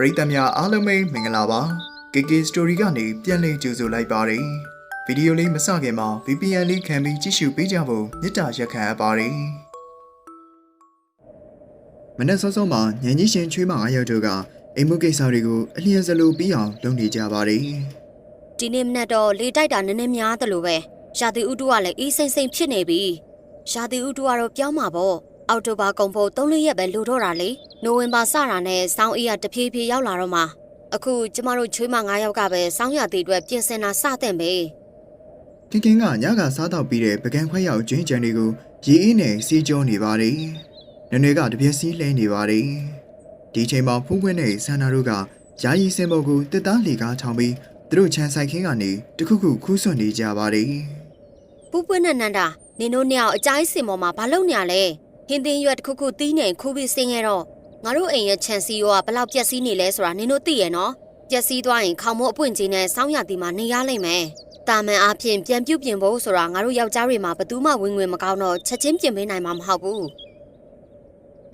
ပရိသတ်များအားလုံးပဲမင်္ဂလာပါ KK Story ကနေပြန်လည်ကြိုဆိုလိုက်ပါတယ်ဗီဒီယိုလေးမစခင်မှာ VPN လေးခံပြီးကြည့်ရှုပေးကြဖို့မေတ္တာရက်ခံအပ်ပါတယ်မနေ့စောစောမှာညဉ့်ကြီးရှင်ချွေးမအားရောက်တို့ကအိမ်မှုကိစ္စတွေကိုအလျင်စလိုပြီးအောင်လုပ်နေကြပါတယ်ဒီနေ့မနက်တော့လေတိုက်တာနည်းနည်းများတယ်လို့ပဲရှာတီဥတုကလည်းအေးစိမ့်စိမ့်ဖြစ်နေပြီရှာတီဥတုကတော့ပြောင်းမှာပေါ့ အောက်တိုဘာကုန်ဖို့၃လရက်ပဲလိုတော့တာလေနိုဝင်ဘာစတာနဲ့စောင်းအေးကတဖြည်းဖြည်းရောက်လာတော့မှအခုကျမတို့ချွေးမ9ယောက်ကပဲစောင်းရသေးအတွက်ပြင်ဆင်တာစတဲ့ပဲခင်ခင်ကညကစားတော့ပြီးတဲ့ပကံခွဲရောက်ကျွင်းကြံတွေကိုရေအေးနဲ့စီးကြောနေပါတယ်နွေနွေကတပြက်စီးလဲနေပါတယ်ဒီချိန်မှာဖူးပွင့်နဲ့ဆန္ဒတို့ကယာယီစင်ပေါ်ကိုတစ်သားလီကားထောင်ပြီးသူတို့ခြံဆိုင်ခင်းကနေတခုခုခူးဆွတ်နေကြပါတယ်ပူပွင့်နဲ့နန္ဒာနင်တို့နှစ်ယောက်အကြိုက်စင်ပေါ်မှာဘာလုပ်နေရလဲ ဟင်းသင်းရွက်တစ်ခုခုတီးနေခူးပြီးစင်းခဲ့တော့ငါတို့အိမ်ရဲ့ခြံစည်းရောကဘလောက်ပျက်စီးနေလဲဆိုတာနင်တို့သိရဲ့နော်ပျက်စီးသွားရင်ခေါင်မိုးအပွင့်ကြီးနဲ့စောင်းရတီမှာနေရလိမ့်မယ်တာမန်အားဖြင့်ပြန်ပြုတ်ပြင်ဖို့ဆိုတာငါတို့ယောက်ျားတွေမှာဘယ်သူမှဝင်ငွေမကောင်းတော့ချက်ချင်းပြင်ပေးနိုင်မှာမဟုတ်ဘူး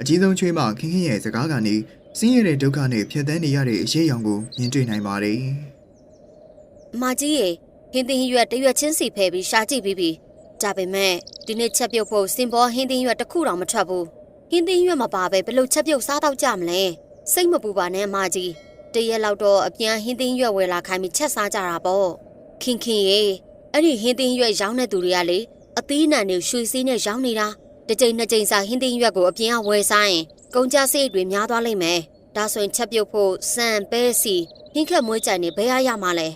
အကြီးဆုံးချွေးမခင်ခင်ရဲ့စကားကနေစင်းရတဲ့ဒုက္ခနဲ့ဖြတ်သန်းနေရတဲ့အရေးအယောင်ကိုမြင်တွေ့နိုင်ပါတယ်အမကြီးရေဟင်းသင်းရွက်တစ်ရွက်ချင်းစီဖယ်ပြီးရှာကြည့်ပြီးပြီ ဒါပေမဲ့ဒီနေ့ချက်ပြုတ်ဖို့စင်ပေါ်ဟင်းသင်းရွက်တစ်ခုတောင်မထွက်ဘူးဟင်းသင်းရွက်မပါပဲဘယ်လို့ချက်ပြုတ်စားတော့ကြမလဲစိတ်မပူပါနဲ့အမကြီးတရက်လောက်တော့အပြန်ဟင်းသင်းရွက်ဝယ်လာခိုင်းပြီးချက်စားကြတာပေါ့ခင်ခင်ရေအဲ့ဒီဟင်းသင်းရွက်ရောင်းတဲ့သူတွေကလေအသီးနှံတွေရွှေစည်းနဲ့ရောင်းနေတာတစ်ကြိမ်နှစ်ကြိမ်စာဟင်းသင်းရွက်ကိုအပြင်ကဝယ်စားရင်ကုန်ကြစိတ်တွေများသွားလိမ့်မယ်ဒါဆိုရင်ချက်ပြုတ်ဖို့စံပဲစီဟင်းခက်မွေးကြိုင်နေဘယ်ရရမှာလဲ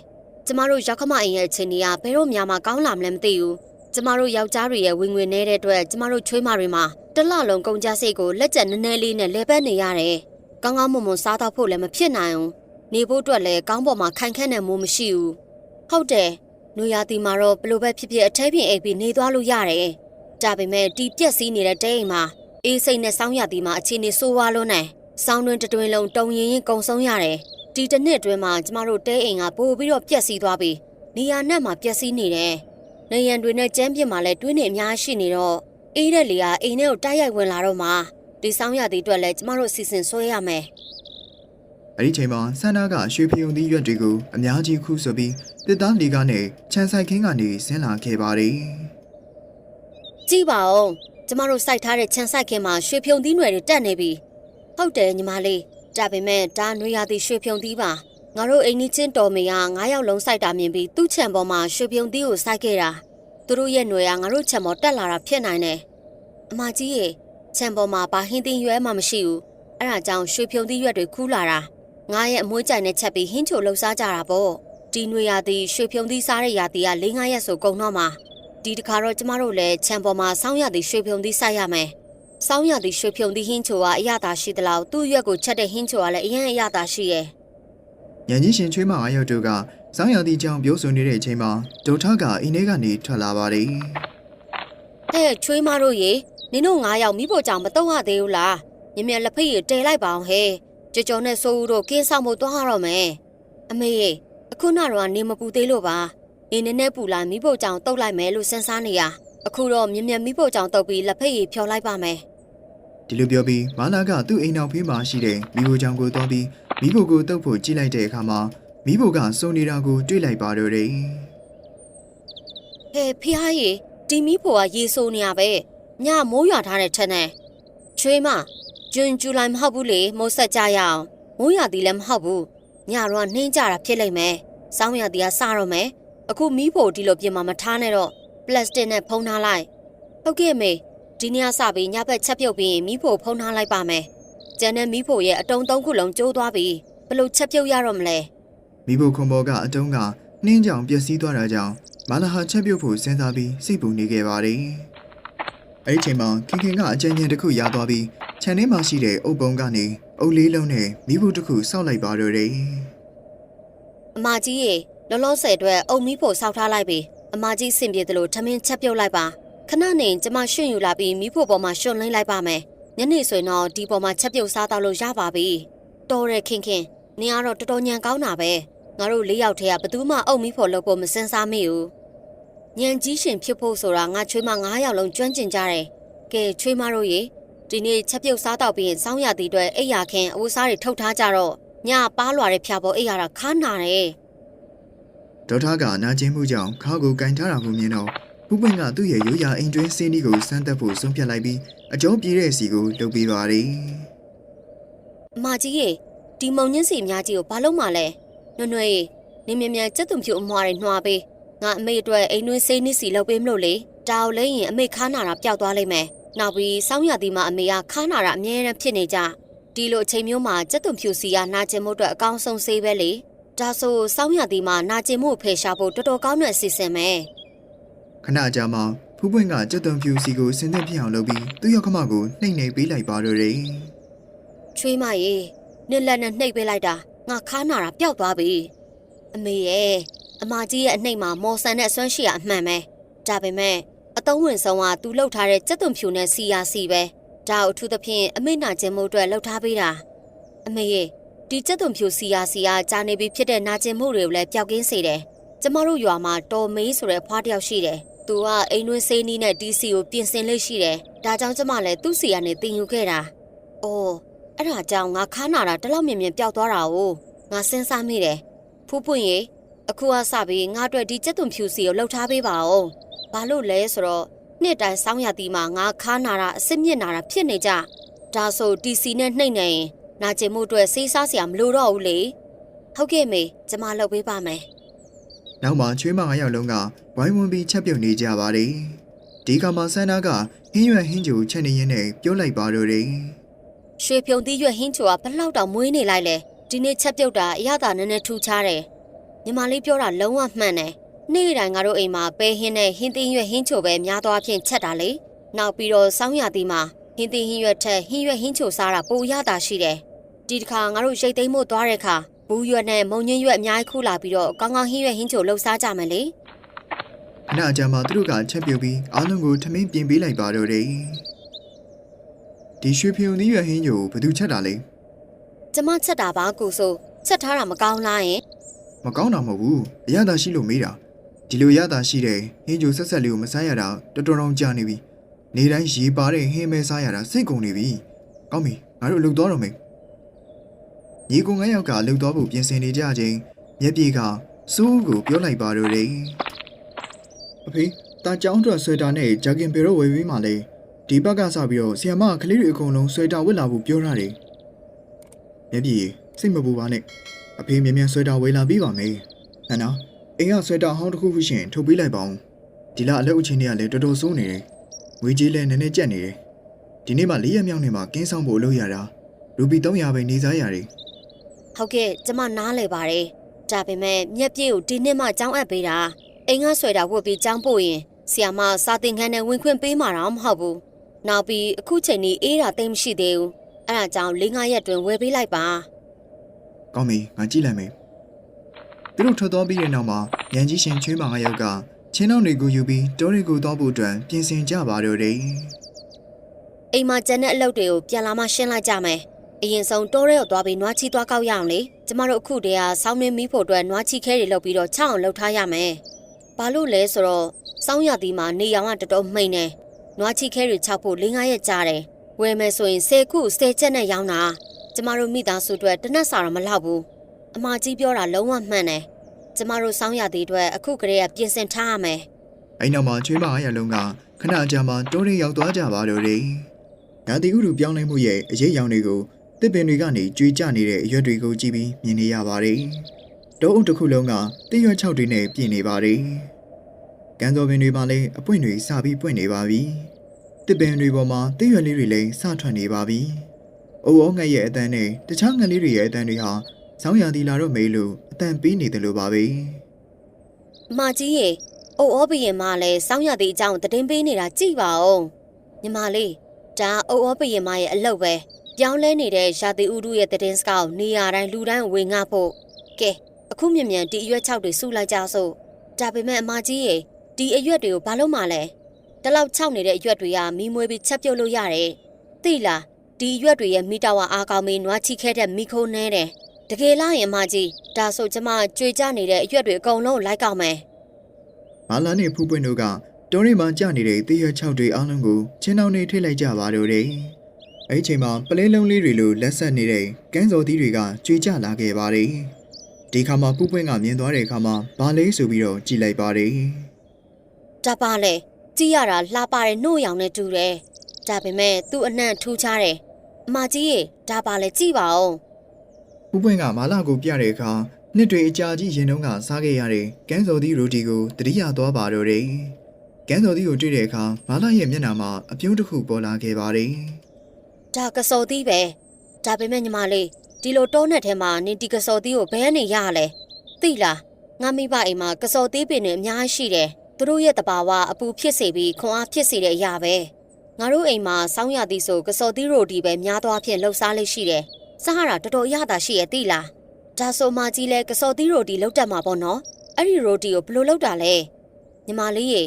ကျမတို့ရောက်ခမအိမ်ရဲ့ချင်းတွေကဘယ်တော့မှမကောင်းလာမလဲမသိဘူး ကျမတို့ယောက်ျားတွေရဲ့ဝင်ငွေနေတဲ့အတွက်ကျမတို့ချွေးမတွေမှာတစ်လလုံးကုန်ကြစိတ်ကိုလက်ကျက်နည်းနည်းလေးနဲ့လဲပတ်နေရတယ်ကောင်းကောင်းမွန်မွန်စားတော့ဖို့လည်းမဖြစ်နိုင်ဘူးနေဖို့အတွက်လည်းကောင်းပေါ်မှာခိုင်ခန့်တဲ့မိုးမရှိဘူးဟုတ်တယ်နွေရာသီမှာတော့ဘလို့ပဲဖြစ်ဖြစ်အထဲပြင်အိပ်ပြီးနေသွားလို့ရတယ်ဒါပေမဲ့တီပြက်စီးနေတဲ့တဲအိမ်မှာအေးစိတ်နဲ့စောင်းရသည်မှာအခြေအနေဆိုးဝါးလွန်းနေစောင်းတွင်တတွင်လုံးတုံရင်ရင်ကုံဆုံးရတယ်ဒီတစ်နှစ်အတွင်းမှာကျမတို့တဲအိမ်ကပို့ပြီးတော့ပျက်စီးသွားပြီနေရာနဲ့မှာပျက်စီးနေတယ်။ နေရန်တွေနဲ့ကျမ်းပြစ်မှာလည်းတွင်းနေအများရှိနေတော့အေးတဲ့လေကအိမ်ထဲကိုတိုက်ရိုက်ဝင်လာတော့မှဒီဆောင်ရသည်အတွက်လည်းကျမတို့စီစဉ်ဆွဲရမယ်အဲ့ဒီချိန်မှာဆန္ဒကရွှေဖယုံသီးရွက်တွေကိုအများကြီးခူးဆွတ်ပြီးတစ်သားလီကားနဲ့ခြံဆိုင်ခင်းကနေဆင်းလာခဲ့ပါတယ်။ကြည့်ပါဦးကျမတို့စိုက်ထားတဲ့ခြံစိုက်ခင်းမှာရွှေဖြုံသီးနွယ်တွေတက်နေပြီ။ဟုတ်တယ်ညီမလေးဒါပေမဲ့ဒါနွေရသည်ရွှေဖြုံသီးပါ ငါတို့အိမ်ကြီးချင်းတော်မေက9ယောက်လုံးစိုက်တာမြင်ပြီးသူ့ခြံပေါ်မှာရွှေဖြုံသီးကိုစိုက်ခဲ့တာသူတို့ရဲ့နွယ်ကငါတို့ခြံပေါ်တက်လာတာဖြစ်နိုင်တယ်အမကြီးရေခြံပေါ်မှာဘာဟင်းသီးရွဲမှမရှိဘူးအဲ့ဒါကြောင့်ရွှေဖြုံသီးရွက်တွေခူးလာတာငါရဲ့အမွှေးကြိုင်နဲ့ချက်ပြီးဟင်းချိုလှုပ်ရှားကြတာပေါ့ဒီနွေရသည်ရွှေဖြုံသီးစားတဲ့ရာသီက၄၅ရက်ဆိုကုန်တော့မှာဒီတခါတော့ကျမတို့လည်းခြံပေါ်မှာစောင်းရသည်ရွှေဖြုံသီးစိုက်ရမယ်စောင်းရသည်ရွှေဖြုံသီးဟင်းချိုကအရသာရှိသလားသူ့ရွက်ကိုချက်တဲ့ဟင်းချိုကလည်းအရင်အရသာရှိရဲ့။ ညဉ့်ကြီးရှင်ချွေးမအားရောက်တို့ကစောင်းရသီးကြောင့်ပြောဆိုနေတဲ့အချိန်မှာဒုထကအိမ်ထဲကနေထွက်လာပါတယ်ဟဲ့ချွေးမတို့ရေနင်တို့ငါးယောက်မိဖို့ကြောင့်မတော့ရသေးဘူးလားမြင်မြလက်ဖိတ်ရတဲလိုက်ပါအောင်ဟဲ့ကြော်ကြော်နဲ့စိုးဦးတို့ကင်းဆောင်ဖို့သွားရတော့မယ်အမေရေအခုနောက်တော့နေမပူသေးလို့ပါနေနည်းနည်းပူလာမိဖို့ကြောင့်တုတ်လိုက်မယ်လို့စဉ်းစားနေရအခုတော့မြင်မြမိဖို့ကြောင့်တုတ်ပြီးလက်ဖိတ်ရဖြော်လိုက်ပါမယ်။ဒီလိုပြောပြီးမာလာကသူ့အိမ်နောက်ဖေးမှာရှိတဲ့မိဖို့ကြောင့်ကိုသွားပြီး မိဖို့ကိုတုပ်ဖို့ကြည့်လိုက်တဲ့အခါမှာမိဖို့ကစုံနေတာကိုတွေ့လိုက်ပါတော့တယ်ဟဲ့ဖះရေဒီမီးဖို့ကရေဆိုးနေရပဲညမိုးရွာထားတဲ့ထက်နဲ့ချွေးမဂျွန်ဇူလိုင်မဟုတ်ဘူးလေမိုးဆက်ကြရအောင်မိုးရွာသည်လည်းမဟုတ်ဘူးညတော့နှင်းကြတာဖြစ်လိမ့်မယ်စောင်းရသည်ကစတော့မယ်အခုမီးဖို့ဒီလိုပြင်မှာမထားနဲ့တော့ပလတ်စတစ်နဲ့ဖုံးထားလိုက်ဟုတ်ကဲ့မေဒီနေ့ကစပြီးညဘက်ချက်ပြုတ်ပြီးရင်မီးဖို့ဖုံးထားလိုက်ပါမယ် ကျန်တဲ့မီးဖို့ရဲ့အတုံးသုံးခုလုံးကျိုးသွားပြီဘယ်လို့ချက်ပြုတ်ရတော့မလဲ။မိဖို့ခွန်ဘောကအတုံးကနှင်းကြောင်ပျက်စီးသွားတာကြောင့်မာလာဟာချက်ပြုတ်ဖို့စဉ်းစားပြီးစိတ်ပူနေခဲ့ပါတယ်။အဲ့ဒီချိန်မှာခင်ခင်ကအကြံဉာဏ်တစ်ခုရသွားပြီးခြံထဲမှာရှိတဲ့အုပ်ပုံကနေအုပ်လေးလုံးနဲ့မိဖို့တစ်ခုစောက်လိုက်ပါတော့တယ်။အမကြီးရေလောလောဆယ်အတွက်အုံမီးဖို့စောက်ထားလိုက်ပြီအမကြီးစင်ပြေတယ်လို့ထမင်းချက်ပြုတ်လိုက်ပါခဏနေကျမရွှင့်ယူလာပြီးမီးဖို့ပေါ်မှာရွှွန်လင်းလိုက်ပါမယ် ညနေဆိုရင်တော့ဒီပေါ်မှာချက်ပြုတ်စားတော့လို့ရပါပြီတော်တယ်ခင်ခင်နင်ကတော့တော်တော်ညံကောင်းတာပဲငါတို့လေးယောက်ထဲကဘယ်သူမှအုံမီးဖို့လုပ်ဖို့မစင်စားမိဘူးညံကြီးရှင်ဖြစ်ဖို့ဆိုတာငါချွေးမ9ယောက်လုံးကျွမ်းကျင်ကြတယ်ကဲချွေးမတို့ရေဒီနေ့ချက်ပြုတ်စားတော့ပြီးရင်စောင်းရသည်အတွက်အိပ်ယာခင်းအဝတ်စားတွေထုတ်ထားကြတော့ညပါလွာတဲ့ဖျာပေါ်အိတ်ရတာခါနာတယ်ဒေါက်တာကနာကျင်မှုကြောင့်ခါကိုကင်ထားတာကိုမြင်တော့ ဖူးပွင့်ကသူ့ရဲ့ရိုးရာအိမ်တွင်းစင်းဒီကိုစမ်းသပ်ဖို့ဆုံးဖြတ်လိုက်ပြီးအကျော်ပြေးတဲ့စီကိုလှုပ်ပေးပါတယ် အမကြီးရေဒီမုံညင်းစီအများကြီးကိုဘာလို့မှလဲနွနွရေနေမြ мян စက်သွန်ဖြူအမွားတွေနှွားပေးငါအမေအတွက်အိမ်တွင်းစိတ်နစ်စီလုပ်ပေးမလို့လေဒါကိုလဲရင်အမေခါနာတာပျောက်သွားလိမ့်မယ်နောက်ပြီးစောင်းရသည်မှာအမေကခါနာတာအမြဲတမ်းဖြစ်နေကြဒီလိုအချိန်မျိုးမှာစက်သွန်ဖြူစီကနာကျင်မှုအတွက်အကောင်းဆုံးဆေးပဲလေဒါဆိုစောင်းရသည်မှာနာကျင်မှုကိုဖယ်ရှားဖို့တော်တော်ကောင်းတဲ့အစီအစဉ်ပဲ ခဏကြာမှဖူးပွင့်ကကြက်သွန်ဖြူစီကိုစင်သက်ပြအောင်လုပ်ပြီးသူ့ရောက်ခမကိုနှိမ့်နေပေးလိုက်ပါတော့တယ်ချွေးမရေနစ်လက်နဲ့နှိပ်ပေးလိုက်တာငါခါနာတာပျောက်သွားပြီအမေရဲ့အမကြီးရဲ့အနှိပ်မှာမော်ဆန်နဲ့အစွမ်းရှိရအမှန်ပဲဒါပေမဲ့အတုံးဝင်ဆုံးကသူလှုပ်ထားတဲ့စက်သွန်ဖြူနဲ့စီယာစီပဲဒါအထူးသဖြင့်အမေနာကျင်မှုအတွက်လှုပ်ထားပေးတာအမေရဲ့ဒီစက်သွန်ဖြူစီယာစီကကြာနေပြီဖြစ်တဲ့နာကျင်မှုတွေကိုလည်းပျောက်ကင်းစေတယ် ကျမတို့ရွာမှာတော်မေးဆိုတဲ့ဖွားတစ်ယောက်ရှိတယ်သူကအိမ်တွင်းဆေးနီးနဲ့ဒီစီကိုပြင်ဆင်လေးရှိတယ်ဒါကြောင့်ကျမလည်းသူ့စီကနေတင်ယူခဲ့တာအော်အဲ့ဒါကြောင့်ငါခါနာတာတလောက်မြင်မြင်ပျောက်သွားတာ哦ငါစဉ်းစားမိတယ်ဖူးပွင့်ရေအခုကစပြီးငါအတွက်ဒီကျက်သွန်ဖြူစီကိုလှုပ်ထားပေးပါဦးဘာလို့လဲဆိုတော့နှစ်တိုင်းစောင်းရတီမှာငါခါနာတာအစ်စ်မြင့်နာတာဖြစ်နေကြဒါဆိုတီစီနဲ့နှိမ့်နေရင်နာကျင်မှုအတွက်စေးစားစရာမလိုတော့ဘူးလေဟုတ်ကဲ့မေကျမလှုပ်ပေးပါမယ်။ နောက်မှချွေးမငါးယောက်လုံးကဝိုင်းဝန်းပြီးချက်ပြုတ်နေကြပါတယ်။ဒီကမှာဆန္ဒကဟင်းရွက်ဟင်းကြိုချက်နေရင်းနဲ့ပြောလိုက်ပါတော့တယ်ရွှေဖြုံသီးရွက်ဟင်းချိုကဘလောက်တောင်မွေးနေလိုက်လဲဒီနေ့ချက်ပြုတ်တာအရသာနည်းနည်းထူးခြားတယ်ညီမလေးပြောတာလုံးဝမှန်တယ်နေ့တိုင်းငါတို့အိမ်မှာပဲဟင်းနဲ့ဟင်းသီးရွက်ဟင်းချိုပဲများသောအားဖြင့်ချက်တာလေနောက်ပြီးတော့စောင်းရသည်မှာဟင်းသီးဟင်းရွက်ထက်ဟင်းရွက်ဟင်းချိုစားတာပိုရတာရှိတယ်ဒီတစ်ခါငါတို့ရိတ်သိမ်းဖို့သွားတဲ့အခါ ဘူးရွက်နဲ့မုံညင်းရွက်အများကြီးခူလာပြီးတော့ကောင်းကောင်းဟင်းရွက်ဟင်းချိုလှုပ်ရှားကြမယ်လေ။ခဏကြာမှသူတို့ကချက်ပြုတ်ပြီးအားလုံးကိုထမင်းပြင်ပေးလိုက်ပါတော့တယ်။ဒီရွှေဖြူသီးရွက်ဟင်းကြိုဘယ်သူချက်တာလဲကျမချက်တာပါကိုဆိုချက်ထားတာမကောင်းလားယင်။မကောင်းတာမဟုတ်ဘူး။အရသာရှိလို့မေးတာ။ဒီလိုရသာရှိတဲ့ဟင်းကြိုဆက်ဆက်လေးကိုမစားရတာတော်တော်တော်ကြာနေပြီ။နေတိုင်းရေပါတဲ့ဟင်းမဲစားရတာစိတ်ကုန်နေပြီ။ကောင်းပြီငါတို့အလုပ်သွားတော့မယ်။ ညီကုငါးယောက်ကအလုပ်သွားဖို့ပြင်ဆင်နေကြချိန်မျက်ပြေကစိုးကိုပြောလိုက်ပါတော့တယ်။အဖေတာကြောင်းအတွက်ဆွဲတာနဲ့ဂျာကင်ပေတော့ဝယ်ပြီးမှလေဒီဘက်ကစပြီးတော့ဆီယမကကလေးတွေအကုန်လုံးဆွဲတာဝတ်လာဖို့ပြောထားတယ်။မျက်ပြေစိတ်မပူပါနဲ့အဖေမြန်မြန်ဆွဲတာဝယ်လာပြီးပါမယ်။ဟန်နာအိမ်ကဆွဲတာဟောင်းတစ်ခုခုရှင်ထုတ်ပေးလိုက်ပါဦး။ဒီလအလုပ်အချင်းတွေကလည်းတော်တော်စိုးနေတယ်။ငွေကြေးလည်းနည်းနည်းကျက်နေတယ်။ဒီနေ့မှ၄ရက်မြောက်နေ့မှာကင်းဆောင်ဖို့လုပ်ရတာရူပီ300ပဲနေစားရတယ် ဟုတ်ကဲ့ကျမနားလဲပါတယ်ဒါပေမဲ့မျက်ပြည့်ကိုဒီနှစ်မှចောင်းအပ်ပေးတာအိမ်ကဆွဲတာဝတ်ပြီးចောင်းပို့ရင်ဆီယာမစာသင်ခန်းနဲ့ဝင်ခွင့်ပေးမှာတော့မဟုတ်ဘူးနောက်ပြီးအခုချိန်นี้အေးတာတိတ်မရှိသေးဘူးအဲ့ဒါကြောင့်၄၅ရက်တွင်ဝယ်ပေးလိုက်ပါ ။ကောင်းပြီငါကြည့်လိုက်မယ်။သူတို့ထွက်သွားပြီးတဲ့နောက်မှာရန်ကြီးရှင်ချွေးမငါယောက်ကချင်းနောက်တွေကိုယူပြီးတောတွေကိုသွားဖို့အတွက်ပြင်ဆင်ကြပါတော့တယ် အိမ်မှာကျန်တဲ့အလုပ်တွေကိုပြန်လာမှရှင်းလိုက်ကြမယ် အရင်ဆုံးတိုးရဲကိုသွားပြီးနွားချီသွားကောက်ရအောင်လေကျမတို့အခုတည်းကစောင်းနှင်းမီးဖို့အတွက်နွားချီခဲတွေလုပ်ပြီးတော့ချောင်းအောင်လုပ်ထားရမယ်ဘာလို့လဲဆိုတော့စောင်းရသည်မှာနေရောင်ကတော်တော်မှိန်နေနွားချီခဲတွေချောက်ဖို့၄၅ရက်ကြာတယ်ဝယ်မယ်ဆိုရင်၁၀ခု၁၀ချက်နဲ့ရောင်းတာကျမတို့မိသားစုအတွက်တစ်နက်စာတော့မလောက်ဘူးအမကြီးပြောတာလုံးဝမှန်တယ်ကျမတို့စောင်းရသည်အတွက်အခုကလေးကပြင်ဆင်ထားရမယ်။အဲ့နောက်မှာချွေးမငါယောက်လုံးကခဏကြာမှတောတွေရောက်သွားကြပါတော့တယ်။ဓာတိဥရုပြောင်းလဲမှုရဲ့အရေးအယောင်တွေကို တစ်ပင်တွေကနေကြွေကြနေတဲ့အရွက်တွေကိုကြည့်ပြီးမြင်နေရပါတယ်။တောအုပ်တစ်ခုလုံးကတရွက်၆တွေနဲ့ပြည့်နေပါတယ်။ကံစော်ပင်တွေမှာလည်းအပွင့်တွေစပြီးပွင့်နေပါပြီ။တစ်ပင်တွေပေါ်မှာတရွက်လေးတွေလည်းစထွက်နေပါပြီ။အိုးအောငှက်ရဲ့အတန်းနဲ့တခြားငှက်လေးတွေရဲ့အတန်းတွေဟာဆောင်းရာသီလာတော့မေးလို့အတန်ပေးနေတယ်လို့ပါပဲအမကြီးရေအိုးအောဘရင်မလည်းစောင်းရသည်အကြောင်းသတင်းပေးနေတာကြည့်ပါဦးညီမလေးဒါအိုးအောဘရင်မရဲ့အလုပ်ပဲ ပြောင်းလဲနေတဲ့ရာသီဥတုရဲ့သတင်းစကားကိုနေရာတိုင်းလူတိုင်းဝင်ငှဖို့ကဲအခုမြ мян ဒီအရွက်6တွေစုလိုက်ကြစို့ဒါပေမဲ့အမကြီးရေဒီအရွက်တွေကိုဘာလို့မှလဲတလောက်6နေတဲ့အရွက်တွေကမီးမွေးပြီးချက်ပြုတ်လို့ရတယ်သိလားဒီအရွက်တွေရဲ့မီတာဝါအားကောင်းပြီးနွားချိခဲတဲ့မီခိုးနဲတယ်တကယ်လားရင်အမကြီးဒါဆိုကျမကြွေကြနေတဲ့အရွက်တွေအကုန်လုံးလိုက်ကောက်မယ် ။မာလာနဲ့ဖူးပွင့်တို့ကတောတွေမှာကြာနေတဲ့တရွက်၆တွေအားလုံးကိုချင်းတောင်နေထိလိုက်ကြပါတော့တယ် အဲ့ဒီအချိန်မှာပလဲလုံးလေးတွေလိုလက်ဆက်နေတဲ့ကန်းစော်သီးတွေကကြွေကြလာခဲ့ပါတယ်ဒီခါမှာပူပွင့်ကမြင်သွားတဲ့အခါမှာဘာလေးဆိုပြီးတော့ကြည်လိုက်ပါတယ်ဒါပါလေကြည့်ရတာလှပတဲ့နှုတ်ရောင်နဲ့တူတယ်ဒါပေမဲ့သူ့အနှံ့ထူးခြားတယ်အမကြီးရေဒါပါလေကြည့်ပါဦးပူပွင့်ကမာလာကိုပြတဲ့အခါနှစ်တွေအကြာကြီးရင်တုန်းကစားခဲ့ရတဲ့ကန်းစော်သီးရိုတီကိုတတိယသွားပါတော့တယ်ကန်းစော်သီးကိုတွေ့တဲ့အခါမာလာရဲ့မျက်နှာမှာအပြုံးတစ်ခုပေါ်လာခဲ့ပါတယ် ဒါကစော်သီးပဲဒါပေမဲ့ညီမလေးဒီလိုတောနဲ့ထဲမှာနင်ဒီကစော်သီးကိုဘယ်ကနေရလဲသိလားငါမိဘအိမ်မှာကစော်သီးပင်တွေအများကြီးရှိတယ်သူတို့ရဲ့တဘာဝအပူဖြစ်စေပြီးခွန်အားဖြစ်စေတဲ့အရာပဲငါတို့အိမ်မှာစောင်းရသည်ဆိုကစော်သီးရိုတီပဲများသောအားဖြင့်လှုပ်ရှားလေးရှိတယ်စားရတာတော်တော်ရတာရှိရဲ့သိလားဒါဆိုမှကြီးလဲကစော်သီးရိုတီလောက်တတ်မှာပေါ့နော်အဲ့ဒီရိုတီကိုဘယ်လိုလုပ်တာလဲညီမလေးရေ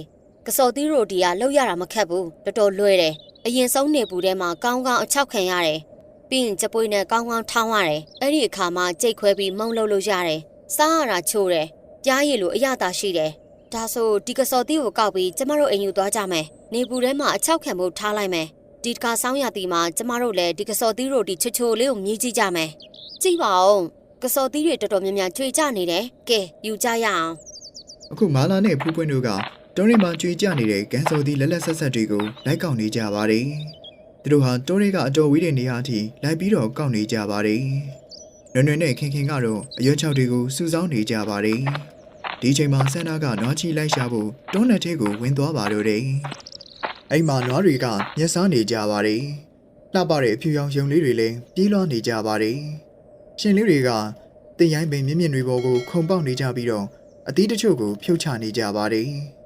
ကစော်သီးရိုတီကလှုပ်ရတာမခက်ဘူးတော်တော်လွယ်တယ်အရင်ဆုံးနေပူထဲမှာကောင်းကောင်းအချောက်ခံရတယ်ပြီးရင်ကြပွေးနဲ့ကောင်းကောင်းထောင်းရတယ်။အဲ့ဒီအခါမှာကြိတ်ခွဲပြီးမုံလုံးလို့ရတယ်။စားရတာချိုးတယ်။ကြားရည်လိုအရသာရှိတယ်။ဒါဆိုဒီကစော်တီးကိုကောက်ပြီးကျမတို့အိမ်ယူသွားကြမယ်။နေပူထဲမှာအချောက်ခံဖို့ထားလိုက်မယ်။ဒီတခါဆောင်းရတီမှာကျမတို့လည်းဒီကစော်တီးရိုတီချွတ်ချိုလေးကိုမြည်ကြည့်ကြမယ်။ကြည့်ပါဦး။ကစော်တီးတွေတော်တော်များများကျွေကြနေတယ်။ကဲယူကြရအောင်အခုမာလာနဲ့ဖူးပွင့်တို့က တောရီမှာကြွေကြနေတဲ့ကန်းစော်သီးလက်လက်ဆက်ဆက်တွေကိုလိုက်ကောက်နေကြပါတယ်သူတို့ဟာတောရီကအတော်ဝေးတဲ့နေရာအထိလိုက်ပြီးတော့ကောက်နေကြပါတယ်နွယ်နွယ်နဲ့ခင်ခင်ကတော့အရွက်ချောက်တွေကိုစူဆောင်းနေကြပါတယ်ဒီအချိန်မှာဆန္ဒကနွားချီလိုက်ရှာဖို့တောနဲ့ထဲကိုဝင်သွားပါတော့တယ်အဲ့မှာနွားတွေကမျက်စားနေကြပါတယ်လှပတဲ့အဖြူရောင်ရုံလေးတွေလည်းပြေးလွှားနေကြပါတယ်ရှင်လေးတွေကတင်ရိုင်းပင်မြင့်မြင့်တွေပေါ်ကိုခုန်ပေါက်နေကြပြီးတော့အသီးတချို့ကိုဖြုတ်ချနေကြပါတယ်။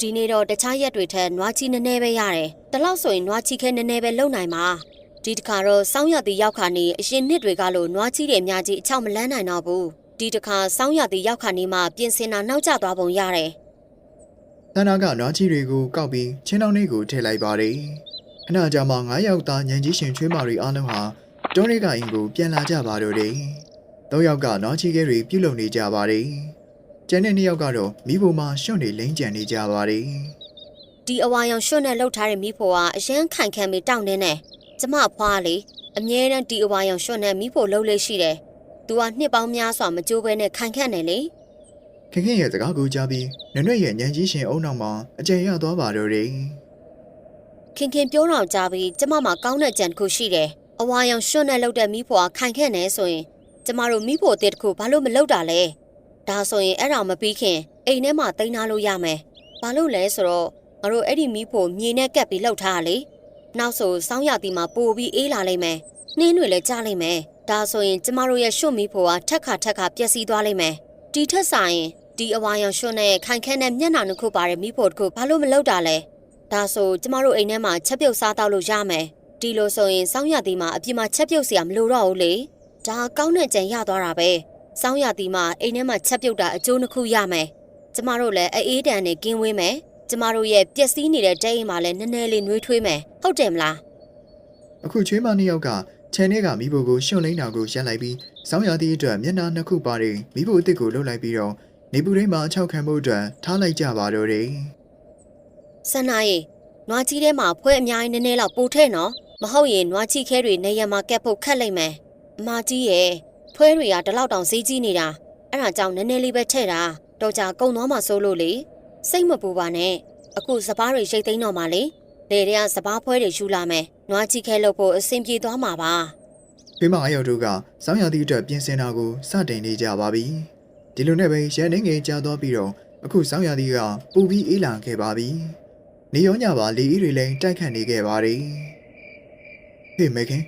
ဒီနေ့တော့တခြားရက်တွေထက်နွားချီနည်းနည်းပဲရတယ်။တလောက်ဆိုရင်နွားချီခဲနည်းနည်းပဲလုံနိုင်မှာ။ဒီတခါတော့စောင်းရသည်ရောက်ခါနေအရင်နှစ်တွေကလို့နွားချီတွေအများကြီးအချောက်မလန်းနိုင်တော့ဘူး။ဒီတခါစောင်းရသည်ရောက်ခါနေမှပြင်ဆင်တာနောက်ကျသွားပုံရတယ်။တန်းနာကနွားချီတွေကိုကောက်ပြီးချင်းတောင်းလေးကိုထည့်လိုက်ပါတယ်။ခဏကြာမှ9ယောက်သားညံကြီးရှင်ချွေးမာတွေအားလုံးဟာတောရိကအင်ကိုပြန်လာကြပါတော့တယ်။၃ယောက်ကနွားချီခဲတွေပြုတ်လုံနေကြပါတယ်။ ကျန်တဲ့၂ယောက်ကတော့မိဖို့မှာရှွန့်နေလိမ့်ကြံနေကြပါတယ်။ဒီအဝါရောင်ရွှွတ်နဲ့လှုပ်ထားတဲ့မိဖို့ကအရန်ခိုင်ခံပြီးတောင့်တင်းနေ။ကျမအဖွားလေအမြဲတမ်းဒီအဝါရောင်ရွှွတ်နဲ့မိဖို့လှုပ်လေးရှိတယ်။ तू ကနှစ်ပေါင်းများစွာမကြိုးပဲနဲ့ခိုင်ခန့်နေလေ။။ခင်ခင်ရဲ့စကားကိုကြားပြီးနွဲ့နွဲ့ရဲ့ညံကြီးရှင်အုံနောက်မှာအကျယ်ရသွားပါတော့တယ်ခင်ခင်ပြောတော့ကြားပြီးကျမမှာကောင်းတဲ့ကြံတစ်ခုရှိတယ်။အဝါရောင်ရွှွတ်နဲ့လှုပ်တဲ့မိဖို့ကခိုင်ခန့်နေဆိုရင်ကျမတို့မိဖို့အတစ်တစ်ခုဘာလို့မလှုပ်တာလဲ။ ဒါဆိုရင်အဲ့ဒါမပြီးခင်အိမ်ထဲမှာတိန်းထားလို့ရမယ်။ဘာလို့လဲဆိုတော့ငါတို့အဲ့ဒီမိဖို့မြေနဲ့ကပ်ပြီးလှုပ်ထားတာလေ။နောက်ဆိုစောင်းရတီမှာပိုပြီးအေးလာလိမ့်မယ်။နှင်းတွေလည်းကြားလိမ့်မယ်။ဒါဆိုရင်ကျမတို့ရဲ့ရွှွတ်မိဖို့ကထက်ခါထက်ခါပျက်စီးသွားလိမ့်မယ်။ဒီထက်ဆိုင်ဒီအဝါရောင်ရွှွတ်နဲ့ခိုင်ခန့်တဲ့မျက်နှာနှစ်ခုပါတဲ့မိဖို့တစ်ခုဘာလို့မလှုပ်တာလဲ။ဒါဆိုကျမတို့အိမ်ထဲမှာချက်ပြုတ်စားတော့လို့ရမယ်။ဒီလိုဆိုရင်စောင်းရသည်မှာအပြင်မှာချက်ပြုတ်စရာမလိုတော့ဘူးလေ။ဒါကောင်းတဲ့ကြံရသွားတာပဲ။ စောင်းရသည်မှာအိမ်ထဲမှာချက်ပြုတ်တာအကျိုးနှစ်ခုရမယ်။ကျမတို့လည်းအေးတန်နဲ့ကင်းဝေးမယ်။ကျမတို့ရဲ့ပျက်စီးနေတဲ့တဲအိမ်မှာလည်းနည်းနည်းလေးနှွေးထွေးမယ်။ဟုတ်တယ်မလား။အခုချွေးမ၂ယောက်ကခြံထဲကမိဖို့ကိုရှွန့်လိမ့်တာကိုရပ်လိုက်ပြီးစောင်းရသည့်အတွက်မျက်နှာနှစ်ခုပါတဲ့မိဖို့အစ်စ်ကိုလှုပ်လိုက်ပြီးတော့နေပူရင်းမှာအချောက်ခံမှုအတွက်ထားလိုက်ကြပါတော့တယ်။။ဆန္နာရေနွားကြီးထဲမှာဖွဲအများကြီးနည်းနည်းလောက်ပို့ထဲ့နော်။မဟုတ်ရင်နွားချီခဲတွေနေရမှာကက်ဖို့ခက်လိမ့်မယ်။အမကြီးရဲ့ ဖွဲတွေကဒီလောက်တောင်ဈေးကြီးနေတာ။အဲ့ဒါကြောင့်နည်းနည်းလေးပဲထည့်တာ။တော့ကြကုံသွားမှစိုးလို့လေ။စိတ်မပူပါနဲ့။အခုစပားတွေရိတ်သိမ်းတော့မှလေ။လေတွေကစပားဖွဲတွေယူလာမယ်။နွားချီခဲလို့ဖို့အဆင်ပြေသွားမှာပါ။ဖေးမအယောက်တို့ကစောင်းရသည့်အတွက်ပြင်ဆင်တာကိုစတင်နေကြပါပြီ။ဒီလိုနဲ့ပဲရန်နေငယ်ကြာသွားပြီးတော့အခုစောင်းရသည့်ကပူပြီးအေးလာခဲ့ပါပြီ။နေရောညပါလေအေးတွေလည်းတိုက်ခတ်နေခဲ့ပါတယ်။ဟေးမေခင်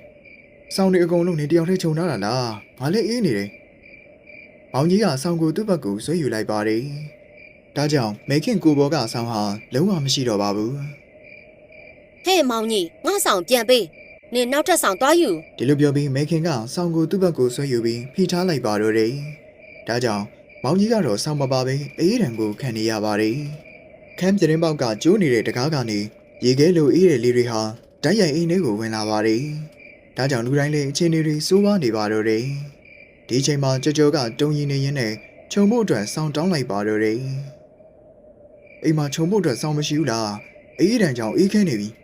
စောင်းတွေအကုန်လုံးနေတယောက်တည်းခြုံထားတာလား။ဘာလဲအေးနေတယ်။မောင်ကြီးကစောင်းကိုသူ့ဘက်ကိုဆွဲယူလိုက်ပါတယ်။ဒါကြောင့်မေခင်ကိုဘောကစောင်းဟာလုံးဝမရှိတော့ပါဘူး။ဟဲ့မောင်ကြီးငါဆောင်ပြန်ပေး။နင်နောက်ထပ်ဆောင်သွားယူဒီလိုပြောပြီးမေခင်ကဆောင်းကိုသူ့ဘက်ကိုဆွဲယူပြီးဖိထားလိုက်ပါတော့တယ်။ဒါကြောင့်မောင်ကြီးကတော့ဆောင်းမပါပဲအေးရန်ကိုခံနေရပါတယ်။ခမ်းပြတင်းပေါက်ကကျိုးနေတဲ့တကားကနေရေခဲလိုအေးတဲ့လေတွေဟာဓာတ်ရိုက်အိမ်ထဲကိုဝင်လာပါတယ်။ ဒါကြောင့်လူတိုင်းလည်းအခြေအနေတွေစိုးဝါးနေပါတော့တယ်။ဒီအချိန်မှာကြော်ကြော်ကတုံရင်နေရင်းနဲ့ခြုံဖို့အတွက်ဆောင်းတောင်းလိုက်ပါတော့တယ်။အိမ်မှာခြုံဖို့အတွက်ဆောင်းမရှိဘူးလား။အေးရန်ကြောင့်အေးခဲနေပြီ။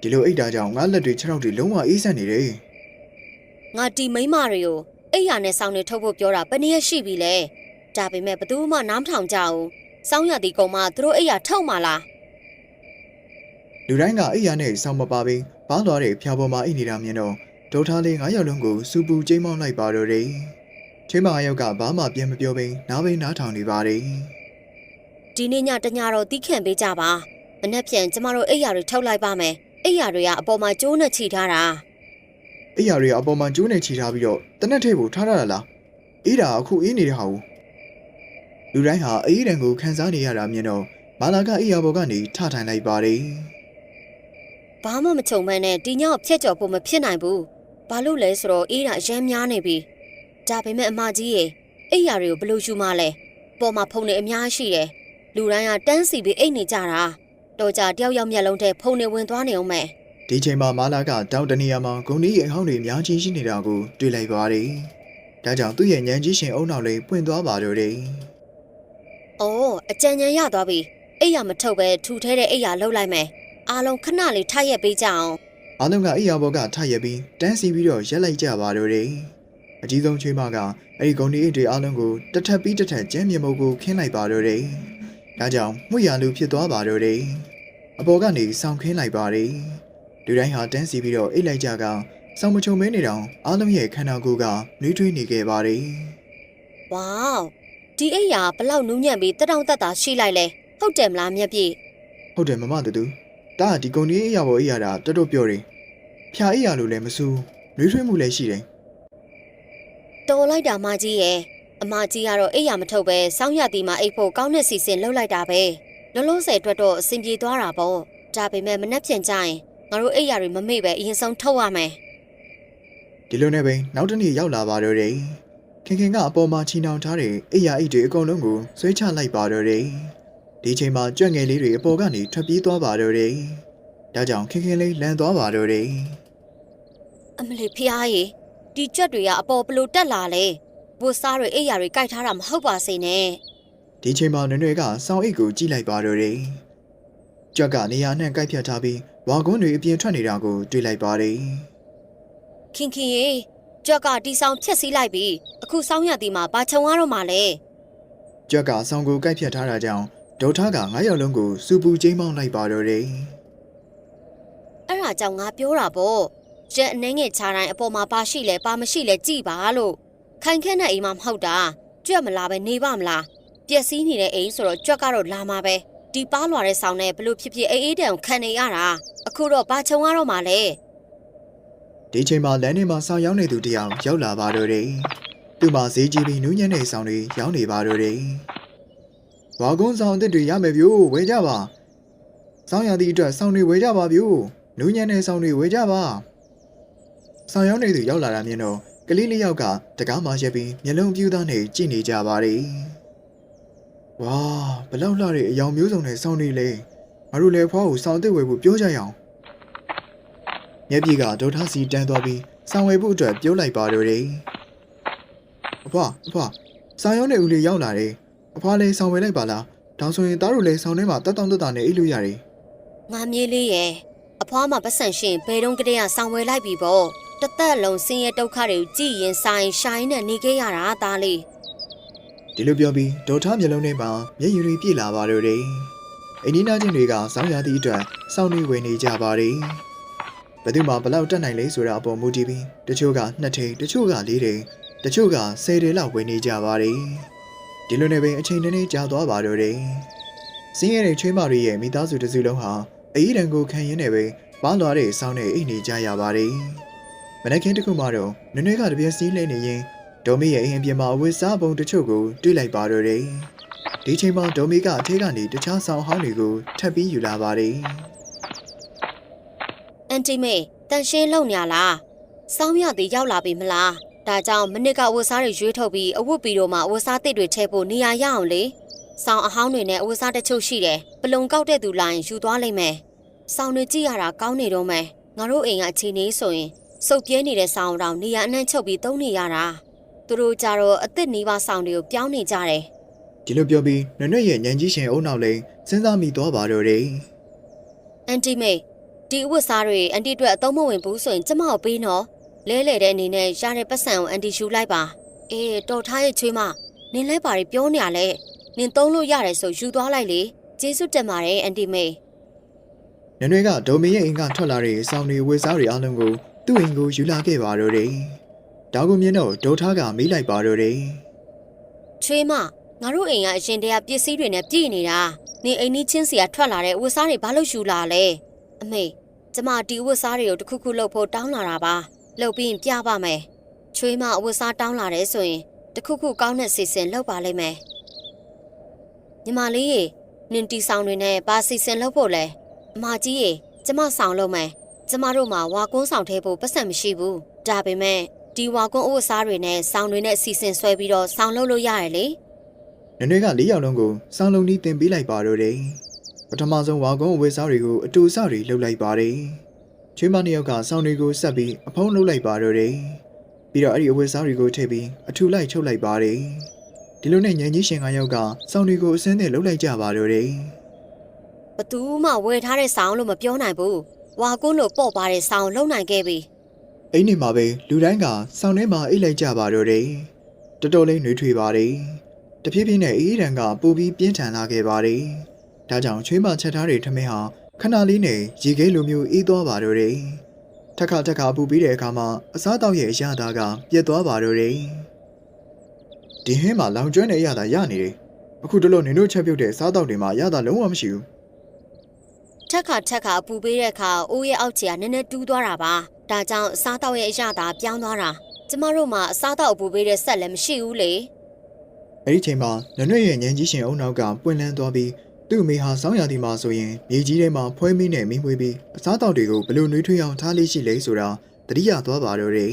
ဒီလိုအိတ်တာကြောင့်ငါလက်တွေခြေထောက်တွေလုံးဝအေးဆက်နေတယ်ငါဒီမိန်းမတွေကိုအိယာနဲ့စောင်းနေထုတ်ဖို့ပြောတာဘယ်နည်းရှိပြီလဲဒါပေမဲ့ဘသူမှနားမထောင်ကြဘူးစောင်းရသည်ကောင်မသူတို့အိယာထုတ်မှလား လူတိုင်းကအိယာနဲ့ဆောင်းမပါဘဲဘားသွားတဲ့ဖျာပေါ်မှာအိတ်နေတာမြင်တော့ဒေါက်တာလေးငါးယောက်လုံးကိုစူပူကျိမ်းမောင်းလိုက်ပါတော့တယ်ချင်းမယောက်ကဘာမှပြန်မပြောဘဲနားဘဲနားထောင်နေပါတယ်ဒီနေ့ညတညတော့တီးခန့်ပေးကြပါမနေ့ပြန်ကျမတို့အိယာတွေထုတ်လိုက်ပါမယ်အိယာတွေကအပေါ်မှာကျိုးနဲ့ချီထားတာအိယာတွေကအပေါ်မှာကျိုးနေချီထားပြီးတော့တနက်ထဲကိုထားရတာလားအေးတာအခုအေးနေတဲ့ဟာကိုလူတိုင်းဟာအေးတံကိုခံစားနေရတာမြင်တော့မာလာကအိယာဘော်ကနေထထိုင်လိုက်ပါတယ် ဘာမှမချုံမဲနဲ့ဒီညကိုဖျက်ကျော်ဖို့မဖြစ်နိုင်ဘူးဘာလို့လဲဆိုတော့အေးတာအရမ်းများနေပြီဒါပေမဲ့အမကြီးရေအိယာတွေကိုဘယ်လိုယူမှလဲပေါ်မှာဖုန်နေအများရှိတယ်လူတိုင်းကတန်းစီပြီးအိတ်နေကြတာတော့ကြတယောက်ယောက်မျက်လုံးထဲဖုန်နေဝင်သွားနေအောင်မယ်ဒီချိန်မှာမာလာကတောင်တနေရာမှာဂုံဒီရဲ့အဟောင်းတွေအများကြီးရှိနေတာကိုတွေ့လိုက်ပါတယ်ဒါကြောင့်သူ့ရဲ့ညံကြီးရှင်အုံနောက်လေးပွင့်သွားပါတော့တယ်။အော်အကြံဉာဏ်ရသွားပြီ။အိယာမထုတ်ပဲထူထဲတဲ့အိယာလှုပ်လိုက်မယ်။ အားလုံးခဏလေးထားရက်ပေးကြအောင်အားလုံးကအိယာဘော်ကထရက်ပြီးတန်းစီပြီးတော့ရက်လိုက်ကြပါတော့တယ်အကြီးဆုံးချွေးမကအဲ့ဒီဂုံဒီအိတ်တွေအားလုံးကိုတစ်ထပ်ပြီးတစ်ထပ်ကျမ်းမြေမုပ်ကိုခင်းလိုက်ပါတော့တယ်ဒါကြောင့်မှုရလူဖြစ်သွားပါတော့တယ်အပေါ်ကနေဆောင်းခင်းလိုက်ပါတယ်လူတိုင်းဟာတန်းစီပြီးတော့အိတ်လိုက်ကြကဆောင်းမချုံမဲနေတောင်အားလုံးရဲ့ခန္ဓာကိုယ်ကနှွေးထွေးနေခဲ့ပါတယ်။ဝေါဒီအိယာဘလောက်နူးညံ့ပြီးတက်တောင့်တက်တာရှိလိုက်လဲ။ဟုတ်တယ်မလားမြက်ပြေဟုတ်တယ်မမတူတူ ဒါကဒီကုံကြီးအိယာဘော်အိယာတာတော်တော်ပြောတယ်ဖျာအိယာလို့လည်းမစူးနှွေးထွေးမှုလည်းရှိတယ်။တော်လိုက်တာမကြီးရဲ့။အမကြီးကတော့အိယာမထုတ်ပဲစောင်းရသည်မှာအိတ်ဖို့ကောင်းတဲ့စီစဉ်လှုပ်လိုက်တာပဲ။လုံးလုံးဆယ်အတွက်တော့အဆင်ပြေသွားတာပေါ့။ဒါပေမဲ့မနှက်ပြန်ကြရင်ငါတို့အိယာတွေမမေ့ပဲအရင်ဆုံးထုတ်ရမယ်ဒီလိုနဲ့ပဲနောက်တစ်နေ့ရောက်လာပါတော့တယ်ခင်ခင်ကအပေါ်မှာချီနှောင်ထားတဲ့အိယာအိတ်တွေအကုန်လုံးကိုဆွဲချလိုက်ပါတော့တယ် ဒီချိန်မှာကြွက်ငယ်လေးတွေအပေါ်ကနေထွက်ပြေးသွားပါတော့တယ်ဒါကြောင့်ခင်ခင်လေးလန်သွားပါတော့တယ်။အမလီဖျားရေဒီကြွက်တွေကအပေါ်ဘလို့တက်လာလဲ။ဘိုးစားတွေအိယာတွေကြိုက်ထားတာမဟုတ်ပါစေနဲ့။ဒီချိန်မှာနွေနွေကစောင်းအိတ်ကိုကြည့်လိုက်ပါတော့တယ်ကြွက်ကနေရာနဲ့ကိုက်ဖြတ်ထားပြီးဝါကွန်းတွေအပြင်ထွက်နေတာကိုတွေ့လိုက်ပါတယ်ခင်ခင်ရေကြွက်ကတီဆောင်ဖြက်စီးလိုက်ပြီအခုစောင်းရသည်မှာဘာခြုံရတော့မှလဲကြွက်ကဆောင်းကိုကိုက်ဖြတ်ထားတာကြောင့် ဒေါထားက9ရောက်လုံးကိုစူပူကျိမ်းမောင်းလိုက်ပါတော့တယ်အဲ့ဒါကြောင့်ငါပြောတာပေါ့ရက်အနှင်းငယ်ခြားတိုင်းအပေါ်မှာဘာရှိလဲဘာမရှိလဲကြည်ပါလို့ခိုင်ခက်တဲ့အိမ်မှာမဟုတ်တာကြွက်မလာပဲနေပါမလားပျက်စီးနေတဲ့အိမ်ဆိုတော့ကြွက်ကတော့လာမှာပဲဒီပါလွာတဲ့ဆောင်နဲ့ဘလို့ဖြစ်ဖြစ်အေးအေးတန်ကိုခံနေရတာအခုတော့ဘာခြုံရတော့မှလဲဒီချိန်မှာလမ်းထဲမှာဆောင်းရောက်နေသူတယောက်ရောက်လာပါတော့တယ်။သူ့မှာဈေးကြီးပြီးနူးညံ့တဲ့ဆောင်းတွေရောင်းနေပါတော့တယ်။ ဝါကုန်းဆောင်းအစ်တွေရမယ်ဗျို့ဝယ်ကြပါ။ဆောင်းရသည့်အတွက်ဆောင်းတွေဝယ်ကြပါဗျို့နူးညံ့တဲ့ဆောင်းတွေဝယ်ကြပါ။ဆောင်းရောက်နေသူရောက်လာတာမြင်တော့ကလေးလေးယောက်ကတကားမှရက်ပြီးမျက်လုံးပြူးသားနေကြည့်နေကြပါတယ်။ဝါဘလောက်လှတဲ့အယောင်မျိုးစုံနဲ့ဆောင်းတွေလေငါတို့လည်းဖွားကိုဆောင်းအစ်ဝယ်ဖို့ပြောကြရအောင်။မျက်ပြေကဒေါထားစီတန်းသွားပြီးစောင်ဝယ်ဖို့အတွက်ပြုတ်လိုက်ပါတော့တယ်။အဖွာအဖွာစောင်ရုံးနေဦးလေးရောက်လာတယ်။ အဖွာလည်းစောင်ဝယ်လိုက်ပါလား။ဒါဆိုရင်သားတို့လည်းစောင်ထဲမှာတက်တောင့်တက်တာနဲ့အိတ်လို့ရတယ်ငါမြေးလေးရဲ့အဖွားမှာပတ်စံရှင်ဘယ်တော့ကတည်းကဆောင်ဝယ်လိုက်ပြီပေါ့တသက်လုံးဆင်းရဲဒုက္ခတွေကိုကြည်ရင်ဆိုင်ရှိုင်းနဲ့နေခဲ့ရတာသားလေး။ဒီလိုပြောပြီးဒေါထားမျက်လုံးထဲမှာမျက်ရည်တွေပြည့်လာပါတော့တယ်။အိန္ဒိနာချင်းတွေကစောင်းရသည့်အတွက်စောင်းတွေဝယ်နေကြပါတယ်။ဘယ်သူမှဘလောက်တက်နိုင်လဲဆိုတာအပေါ်မူတည်ပြီးတချို့က2ထိန်တချို့က4ထိန်တချို့က10ထိန်လောက်ဝယ်နေကြပါတယ်။ ဒီလိုနဲ့ပဲအချိန်နည်းနည်းကြာသွားပါတော့တယ်။စင်းရဲတဲ့ချွေးမတွေရဲ့မိသားစုတစ်စုလုံးဟာအကြီးတန်းကိုခံရင်းနဲ့ပဲပါသွားတဲ့ဆောင်းနဲ့အိတ်နေကြရပါတယ်။မနက်ခင်းတစ်ခုမှတော့နွေနွေကတပြက်စီးလဲနေရင်ဒေါ်မီရဲ့အိမ်အပြင်မှာအဝတ်စားပုံတချို့ကိုတွေ့လိုက်ပါတော့တယ်။ဒီချိန်မှာဒေါ်မီကအထဲကနေတခြားဆောင်းဟောင်းတွေကိုထပ်ပြီးယူလာပါတယ်အန်တီမေတန်ရှင်းလုံညာလားစောင်းရသည်ရောက်လာပြီမလား ဒါကြောင့်မနစ်ကအဝတ်စားတွေရွေးထုတ်ပြီးအဝတ်ပီတို့မှာအဝတ်စားတစ်တွေထည့်ဖို့နေရာရအောင်လေစောင်းအဟောင်းတွေနဲ့အဝတ်စားတချို့ရှိတယ်ပလုံကောက်တဲ့သူလာရင်ယူသွားလိမ့်မယ်စောင်းတွေကြည့်ရတာကောင်းနေတော့မယ်ငါတို့အိမ်ကအခြေနေဆိုရင်စုပ်ပြဲနေတဲ့စောင်းတောင်နေရာအနှံ့ချုပ်ပြီးသုံးနေရတာသူတို့ကြတော့အစ်စ်နီးပါးစောင်းတွေကိုပြောင်းနေကြတယ်။ဒီလိုပြောပြီးနွေနွေရဲ့ညံကြီးရှင်အုံနောက်လိန်စဉ်းစားမိသွားပါတော့တယ်အန်တီမေဒီအဝတ်စားတွေအန်တီအတွက်အသုံးမဝင်ဘူးဆိုရင်ကျမကိုပေးနော် လဲလေတဲ့အနေနဲ့ရတဲ့ပတ်စံကိုအန်တီယူလိုက်ပါအေးတော်ထားရဲ့ချွေးမနင်လဲပါရီပြောနေရလဲနင်သုံးလို့ရတယ်ဆိုယူသွားလိုက်လေကျေးဇူးတင်ပါတယ်အန်တီမေနွေကဒေါ်မီရဲ့အိမ်ကထွက်လာတဲ့စောင်းတွေဝေစားတွေအားလုံးကိုသူ့အိမ်ကိုယူလာခဲ့ပါတော့တယ်။ဒါကိုမြင်တော့ဒေါ်ထားကမေးလိုက်ပါတော့တယ်ချွေးမငါတို့အိမ်ကအရင်တည်းကပစ္စည်းတွေနဲ့ပြည့်နေတာနင်အိမ်နီးချင်းစီကထွက်လာတဲ့ဝတ်စားတွေဘာလို့ယူလာလဲအမေကျမဒီဝတ်စားတွေကိုတစ်ခုခုလုပ်ဖို့တောင်းလာတာပါ လုပ်ပြီးရင်ပြပါမယ်ချွေးမအဝတ်စားတောင်းလာတယ်ဆိုရင်တစ်ခုခုကောင်းတဲ့စီစဉ်လုပ်ပါလိမ့်မယ်ညီမလေးရေနင်တီဆောင်တွေနဲ့ဘာစီစဉ်လုပ်ဖို့လဲအမကြီးရေကျမဆောင်လုပ်မယ်ကျမတို့မှာဝါကွန်းဆောင်ထဲဖို့ပတ်စံမရှိဘူးဒါပေမဲ့ဒီဝါကွန်းအဝတ်စားတွေနဲ့ဆောင်တွေနဲ့စီစဉ်ဆွဲပြီးတော့ဆောင်လုပ်လို့ရတယ်လေ။နွေကလေးယောက်လုံးကိုစောင်းလုံးကြီးတင်ပေးလိုက်ပါတော့တယ်။ပထမဆုံးဝါကုန်းဝေစားတွေကိုအတူအစတွေလှုပ်လိုက်ပါတယ်။ ချွေးမနှစ်ယောက်ကစောင်းတွေကိုဆက်ပြီးအဖုံးလှုပ်လိုက်ပါတော့တယ်။ပြီးတော့အဲ့ဒီအဝေစားတွေကိုထည့်ပြီးအထူလိုက်ချုပ်လိုက်ပါတယ်။ဒီလိုနဲ့ညင်ကြီးရှင်ကယောက်ကစောင်းတွေကိုအစင်းနဲ့လှုပ်လိုက်ကြပါတော့တယ်။ဘသူမှဝယ်ထားတဲ့ဆောင်းလို့မပြောနိုင်ဘူးဝါကွန်းလို့ပေါ့ပါတဲ့ဆောင်းလုံနိုင်ခဲ့ပြီအိမ်နေမှာပဲလူတိုင်းကစောင်းထဲမှာအိတ်လိုက်ကြပါတော့တယ်။တော်တော်လေးနှွေးထွေပါတယ်။တဖြည်းဖြည်းနဲ့အေးရန်ကပူပြီးပြင်းထန်လာခဲ့ပါတယ်။ဒါကြောင့်ချွေးမချက်ထားတဲ့ထမင်းဟာ ခဏလေးနဲ့ရေခဲလိုမျိုးအေးသွားပါတော့တယ်။ထက်ခါထက်ခါပူပြီးတဲ့အခါမှာအစားတောက်ရဲ့အရာသားကပြက်သွားပါတော့တယ်။ဒီဟင်းမှာလောင်ကျွမ်းတဲ့အရာသားရနေတယ်။အခုတလို့နင်တို့ချက်ပြုတ်တဲ့စားတောက်တွေမှာအရာသားလုံးဝမရှိဘူးထက်ခါထက်ခါအပူပေးတဲ့အခါအိုးရဲ့အောက်ခြေကနည်းနည်းတူးသွားတာပါဒါကြောင့်အစားတောက်ရဲ့အရသာပြောင်းသွားတာကျမတို့မှာအစားတောက်အပူပေးတဲ့ဆက်လည်းမရှိဘူးလေ။အဲဒီချိန်မှာနနွဲ့ရဲ့ညင်ကြီးရှင်အုံနောက်ကပွင့်လန်းသွားပြီး သူ့အမေဟာစောင်းရသည်မှာဆိုရင်မြေကြီးထဲမှာဖွဲမီးနဲ့မီးမွေးပြီးအစားတောက်တွေကိုဘလို့နှွေးထွေးအောင်ထားလေးရှိလဲဆိုတာတတိယသွားပါတော့တယ်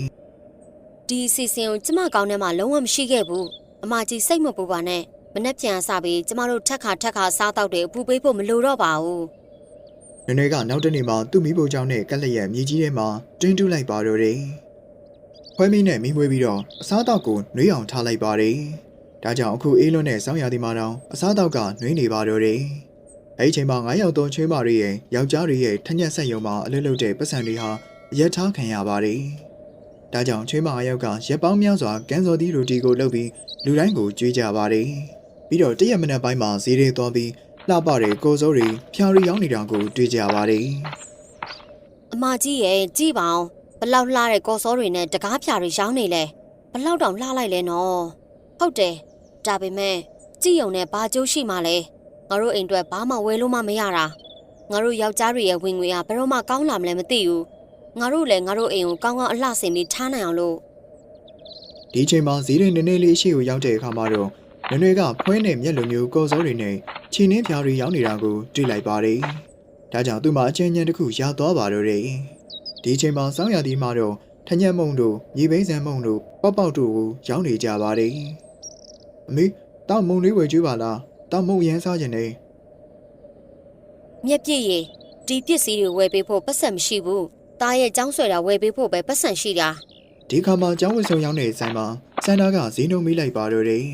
ဒီအစီအစဉ်ကိုကျမကောင်းထဲမှာလုံးဝမရှိခဲ့ဘူးအမကြီးစိတ်မပူပါနဲ့မနေ့ပြန်စပြီးကျမတို့ထက်ခါထက်ခါစားတောက်တွေအပူပေးဖို့မလိုတော့ပါဘူး။နနွဲကနောက်တနေ့မှာသူ့မိဖို့ကြောင့်နဲ့ကက်လက်ရဲ့မြေကြီးထဲမှာတွင်းတူးလိုက်ပါတော့တယ်။ဖွဲမီးနဲ့မီးမွေးပြီးတော့အစားတောက်ကိုနှွေးအောင်ထားလိုက်ပါတယ်။ ဒါကြောင့်အခုအေးလွန်းတဲ့စောင်းရသည်မှာတော့အစားတောက်ကနှွေးနေပါတော့တယ်။အဲဒီချိန်မှာ9ယောက်သောချွေးမတွေရဲ့ယောက်ျားတွေရဲ့ထညက်ဆက်ယုံမှာအလွတ်လွတ်တဲ့ပတ်စံတွေဟာအရက်ထားခံရပါတယ်။ဒါကြောင့်ချွေးမအယောက်ကရက်ပေါင်းများစွာကန်စော်သီးရိုတီကိုလှုပ်ပြီးလူတိုင်းကိုကြွေးကြပါတယ်။ပြီးတော့တရက်မနက်ပိုင်းမှာဈေးတွေသွားပြီးလှပတဲ့ကိုစိုးတွေဖျာရီရောင်းနေတာကိုတွေ့ကြပါတယ်။အမကြီးရဲ့ကြည့်ပါအောင်ဘလောက်လှတဲ့ကော်စောတွေနဲ့တကားဖြာတွေရောင်းနေလဲဘလောက်တောင်လှလိုက်လဲနော်ဟုတ်တယ် ဒါပေမဲ့ကြည့်ုံနဲ့ဘာကျိုးရှိမှလဲငါတို့အိမ်အတွက်ဘာမှဝယ်လို့မှမရတာငါတို့ယောက်ျားတွေရဲ့ဝင်ငွေကဘယ်တော့မှကောင်းလာမလဲမသိဘူးငါတို့လည်းငါတို့အိမ်ကိုကောင်းကောင်းအလှဆင်ပြီးထားနိုင်အောင်လို့ဒီအချိန်မှာဈေးတွေနည်းနည်းလေးရှိကိုရောက်တဲ့အခါမှာတော့နွေနွေကဖွဲနဲ့မျက်လုံးမျိုးကော်စောတွေနဲ့ချီနှင်းဖြာတွေရောက်နေတာကိုတွေ့လိုက်ပါတယ်။ဒါကြောင့်သူ့မှာအချင်းချင်းတစ်ခုရသွားပါတော့တယ်။ဒီအချိန်မှာစောင်းရသည်မှာတော့ထညက်မုံတို့မြေဘိန်းဆန်မုံတို့ပေါက်ပေါက်တို့ကိုရောက်နေကြပါတယ်။ အမေတောက်မုံလေးဝယ်ကြွေးပါလား။တောက်မုံရမ်းစားခြင်းနဲ့မြက်ပြည့်ရေဒီပစ္စည်းတွေဝယ်ပေးဖို့ပတ်စံမရှိဘူးတားရဲ့ចောင်းဆွဲတာဝယ်ပေးဖို့ပဲပတ်စံရှိတာဒီခါမှာကျောင်းဝင်ဆုံရောက်တဲ့ဆိုင်မှာစန်တာကဈေးနှုန်းမိလိုက်ပါတော့တယ်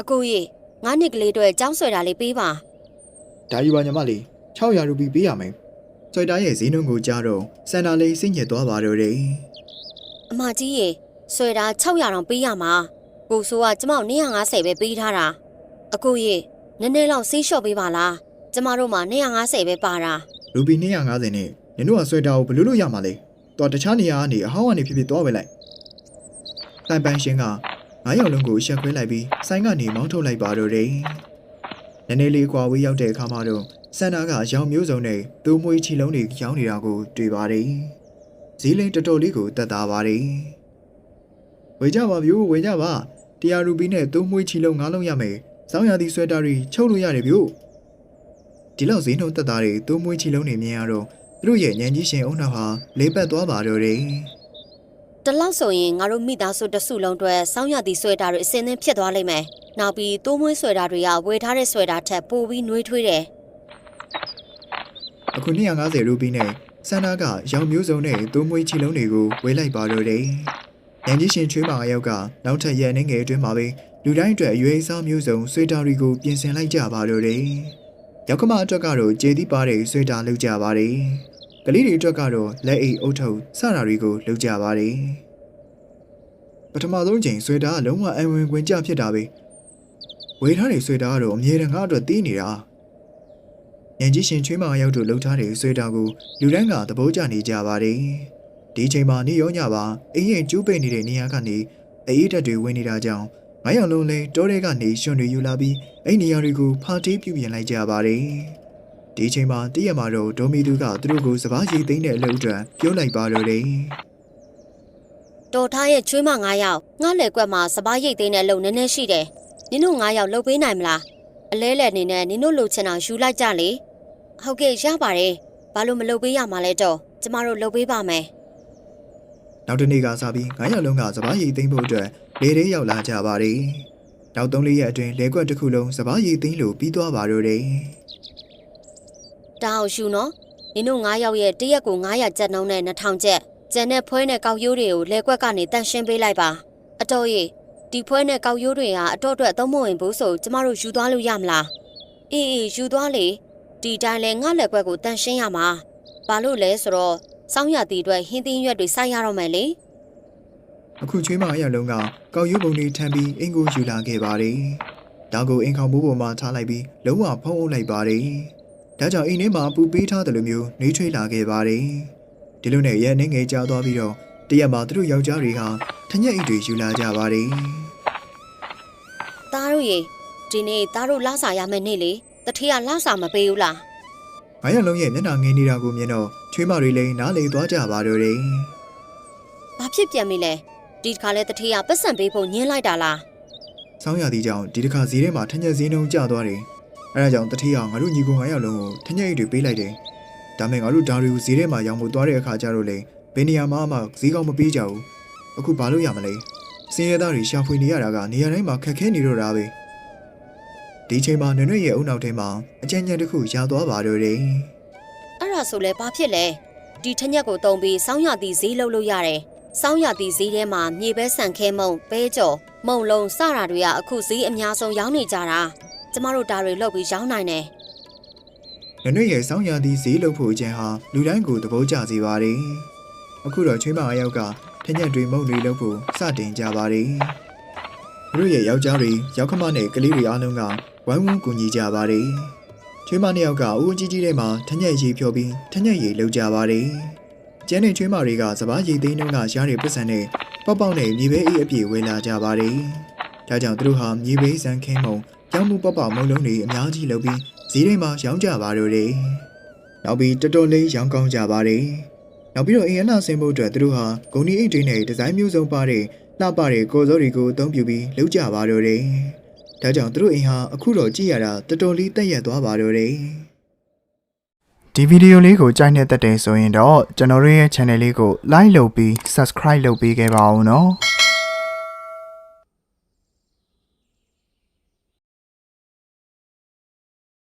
အကိုကြီးငါးနှစ်ကလေးအတွက်ចောင်းဆွဲတာလေးပေးပါ။ဒါယူပါညီမလေး600ရူပီပေးရမယ်။ဆွိတာရဲ့ဈေးနှုန်းကိုကြားတော့စန်တာလေးစိတ်ညစ်သွားပါတော့တယ်။အမကြီးရေဆွဲတာ600တောင်ပေးရမှာ ကိုဆိုကကျမတို့250ပဲပေးထားတာအကိုရေနည်းနည်းလောက်ဆေးလျှော့ပေးပါလားကျမတို့မှာ250ပဲပါတာရူပီ250နဲ့နင်တို့ကဆွဲတာကိုဘယ်လိုလုပ်ရမှာလဲ။တော်တခြားနေရာကနေအဟောင်းကနေဖြစ်ဖြစ်သွားပဲလိုက်။တိုင်ပန်ရှင်ကငါးယောက်လုံးကိုရှက်ခွဲလိုက်ပြီးဆိုင်ကနေမောင်းထုတ်လိုက်ပါတော့တယ်။နည်းနည်းလေးကွာဝေးရောက်တဲ့အခါမှာတော့စန်နာကရောင်မျိုးစုံနဲ့သူ့မွေးချီလုံးတွေရောင်းနေတာကိုတွေ့ပါတယ်။ဈေးလိမ်တော်တော်လေးကိုတက်သားပါတယ်။ဝေကြပါဗျို့ဝေကြပါ။ တရားရူပီနဲ့သူ့မွေးချီလုံးငါးလုံးရမယ်။စောင်းရသည့်ဆွဲတာတွေချုပ်လို့ရတယ်ဗျို့။ဒီလောက်ဈေးနှုန်းတက်သားတွေသူ့မွေးချီလုံးတွေမြင်ရတော့သူတို့ရဲ့ညံကြီးရှင်အုံနောက်ဟာလေးပတ်သွားပါတော့တယ်။တလောက်ဆိုရင်ငါတို့မိသားစုတစ်စုလုံးအတွက်စောင်းရသည်ဆွဲတာတွေအစင်းသင်းဖြစ်သွားလိမ့်မယ်နောက်ပြီးတိုးမွေးဆွဲတာတွေကဝယ်ထားတဲ့ဆွဲတာထက်ပိုပြီးနှွေးထွေးတယ်အခု250ရူပီနဲ့စန္ဒာကရောင်မျိုးစုံနဲ့သိုးမွေးချီလုံးတွေကိုဝေးလိုက်ပါတော့တယ်။ ညံကြီးရှင်ချွေးမအယောက်ကနောက်ထပ်ရန်နေငယ်အတွင်းမှာပဲလူတိုင်းအတွက်အရွေးအစားမျိုးစုံဆွေတာတွေကိုပြင်ဆင်လိုက်ကြပါတော့တယ်။ရောက်ကမအတွက်ကတော့ကျေးသီးပါတဲ့ဆွေတာလုပ်ကြပါတယ်။ကလေးတွေအတွက်ကတော့လက်အိတ်အုပ်ထုပ်စတာတွေကိုလုပ်ကြပါတယ်ပထမဆုံးချိန်ဆွေတာကလုံးဝအံဝင်ခွင်ကြဖြစ်တာပဲဝေထားတဲ့ဆွေတာကတော့အမြဲတမ်းငါ့အတွက်တီးနေတာညင်ကြီးရှင်ချွေးမရောက်တို့လှုပ်ထားတဲ့ဆွေတာကိုလူတိုင်းကသဘောကျနေကြပါတယ် ဒီချိန်မှာနေရောညပါအင်းရင်ကျူးပိတ်နေတဲ့နေရာကနေအေးတက်တွေဝင်နေတာကြောင့်ငါးယောက်လုံးလဲတောထဲကနေရှင်တွေယူလာပြီးအဲ့နေရာတွေကိုဖာတီးပြုပြင်လိုက်ကြပါတယ်ဒီအချိန်မှာတည့်ရမှာတော့ဒေါ်မီသူကသူတို့ကိုစပားရီသိမ်းတဲ့အလုပ်အတွက်ပြောလိုက်ပါတော့တယ်တော်ထားရဲ့ချွေးမ9ယောက်ငါ့လေကွက်မှာစပားရိတ်သိမ်းတဲ့အလုပ်နည်းနည်းရှိတယ်နင်တို့9ယောက်လုပ်ပေးနိုင်မလားအလဲလဲနေနဲ့နင်တို့လိုချင်တာယူလိုက်ကြလေဟုတ်ကဲ့ရပါတယ်ဘာလို့မလုပ်ပေးရမှာလဲတော့ကျမတို့လုပ်ပေးပါမယ် နောက်တစ်နေ့ကစပြီး9ရက်လုံးကစပားရီသိမ်းဖို့အတွက်လေထဲရောက်လာကြပါတယ်နောက်3လေးရက်အတွင်းလေကွက်တစ်ခုလုံးစပားရီသိမ်းလို့ပြီးသွားပါတော့တယ်တာအောင်ရှူနော်နင်တို့9ယောက်ရဲ့တရက်ကို900ကျပ်နှုန်းနဲ့2000ကျပ်ကျန်တဲ့ဖွဲနဲ့ကောက်ရိုးတွေကိုလဲကွက်ကနေတန့်ရှင်းပေးလိုက်ပါအတော်ကြီးဒီဖွဲနဲ့ကောက်ရိုးတွေဟာအတော့အတွက်သုံးမဝင်ဘူးဆိုကျမတို့ယူသွားလို့ရမလားအေးအေးယူသွားလေဒီတိုင်းလဲငါလက်ကွက်ကိုတန့်ရှင်းရမှာဘာလို့လဲဆိုတော့ စောင်းရတီအတွက်ဟင်းသီးရွက်တွေစိုက်ရတော့မယ်လေအခုချွေးမအရက်လုံးကကောက်ရုပ်ပုံတွေထမ်းပြီးအင်ကိုယူလာခဲ့ပါတယ်ဒါကိုအင်ခေါင်ဘိုးပေါ်မှာထားလိုက်ပြီးလုံးဝဖုံးအုပ်လိုက်ပါတယ်ဒါကြောင့်အိမ်ထဲမှာပူပေးထားတယ်လို့မျိုးနှွေးထွေးလာခဲ့ပါတယ်ဒီလိုနဲ့ရဲနေငယ်ကြာသွားပြီးတော့တရက်မှာသူတို့ယောက်ျားတွေဟာထညက်အိတ်တွေယူလာကြပါတယ်သားတို့ရေဒီနေ့သားတို့လာစားရမယ်နေ့လေတထေးကလာစားမပေးဘူးလား ငါရလုံးရဲ့မျက်နှာငယ်နေတာကိုမြင်တော့ချွေးမတွေလည်းနားလေသွားကြပါတော့တယ်ဘာဖြစ်ပြန်ပြီလဲဒီတစ်ခါလဲတထေးကပတ်စံပေးဖို့ညင်းလိုက်တာလား။ဆောင်းရသည့်ကြောင့်ဒီတစ်ခါဈေးထဲမှာထညက်ဈေးနှုန်းကျသွားတယ်။အဲဒါကြောင့်တတိယငါတို့ညီကိုငါရောက်လုံးကိုထညက်အိတ်တွေပေးလိုက်တယ်။ဒါမဲ့ငါတို့ဒါတွေကိုဈေးထဲမှာရောင်းဖို့သွားတဲ့အခါကျတော့လေဘယ်နေရာမှမှဈေးကောင်းမပေးကြဘူး။အခုဘာလို့ရမလဲ။စင်ရသားတွေရှာဖွေနေရတာကနေရာတိုင်းမှာခက်ခဲနေတော့တာပဲ။ ဒီချိန်မှာနွေနွေရဲ့အုံနောက်ထဲမှာအကြံဉာဏ်တစ်ခုရသွားပါတော့တယ်။အဲ့ဒါဆိုလဲဘာဖြစ်လဲဒီထညက်ကိုတုံပြီးစောင်းရတီဈေးလုပ်လို့ရတယ်စောင်းရတီဈေးထဲမှာမြေပဲဆန်ခဲမုံပဲကြော်မုံလုံးစတာတွေကအခုဈေးအများဆုံးရောင်းနေကြတာကျမတို့ဒါတွေလုပ်ပြီးရောင်းနိုင်တယ်နနွေရဲ့ဆောင်းရာသီဈေးလုပ်ဖို့အကျဉ်ဟာလူတိုင်းကိုသဘောကျစေပါတယ်။အခုတော့ချွေးမအယောက်ကထညက်တွေမုံတွေလုပ်ဖို့စတင်ကြပါတယ်။ သူတို့ရဲ့ယောက်ျားတွေယောက်ခမနဲ့ကလေးတွေအားလုံးကဝိုင်းဝန်းကူညီကြပါတယ်။ချွေးမနှစ်ယောက်ကဦးကြီးကြီးထဲမှာထညက်ရီဖြောပြီးထညက်ရီလုပ်ကြပါတယ်။ကျန်းတဲ့ချွေးမတွေကစပားရီသိန်းတုံးကရှားတွေပတ်စံနဲ့ပေါက်ပေါက်နဲ့မြေပဲအေးအပြည့်ဝေလာကြပါတယ်။ဒါကြောင့်သူတို့ဟာမြေပဲစံခင်းမုံကြောင်းမှုပေါက်ပေါက်မုံလုံးတွေအများကြီးလုပ်ပြီးဈေးထဲမှာရောင်းကြပါတော့တယ်။နောက်ပြီးတော်တော်လေးရောင်းကောင်းကြပါတယ်။နောက်ပြီးတော့အင်ရနာဆင်းဖို့အတွက်သူတို့ဟာဂုံဒီအိတ်တွေနဲ့ဒီဇိုင်းမျိုးစုံပါတဲ့ လှပတဲ့ကော်စောတွေကိုအသုံးပြုပြီးလုပ်ကြပါတော့တယ်။ဒါကြောင့်သူတို့အိမ်ဟာအခုတော့ကြည့်ရတာတော်တော်လေးတက်ရက်သွားပါတော့တယ်။ဒီဗီဒီယိုလေးကိုကြိုက်နေတဲ့တဲ့ဆိုရင်တော့ကျွန်တော်တို့ရဲ့ channel လေးကို like လုပ်ပြီး subscribe လုပ်ပေးခဲ့ပါဦးနော်။